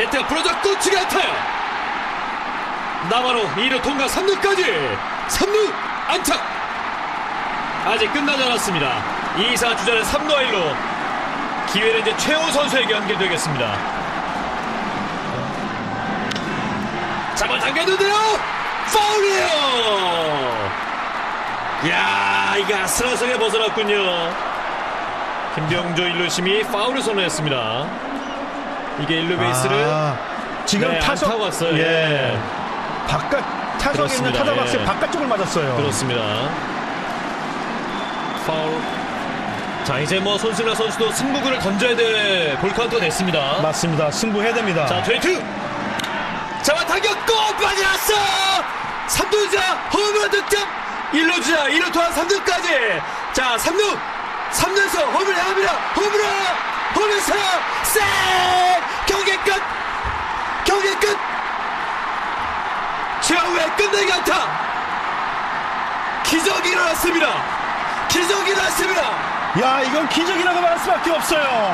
대태가 부러졌고 치기 안타요. 나바로 2루 통과 3루까지. 3루 안착. 아직 끝나지 않았습니다. 2사 주자는 3루 1루 기회는 이제 최호 선수에게 연결되겠습니다. 잡아당겼는데요. 파울이에요. 야 이거 아슬아슬하게 벗어났군요. 김병조 1루심이 파울을 선언했습니다 이게 1루 베이스를 아, 지금 네, 타석 왔어요. 예. 예. 바깥 타석에 있는. 타자 박스의 예. 바깥쪽을 맞았어요. 그렇습니다. 파울. 자 이제 뭐 손승라 선수도 승부구를 던져야 될 볼카운트가 됐습니다. 맞습니다. 승부해야 됩니다. 자 트웨이트. 잡아 당겼고 빠져났어. 3루자 홈런 득점. 1루주자 1루 투한 3루까지. 자 3루 3루에서 홈을 향합니다. 최후의 끝내기 안타. 기적이 일어났습니다. 기적이 일어났습니다. 야, 이건 기적이라고 말할 수밖에 없어요.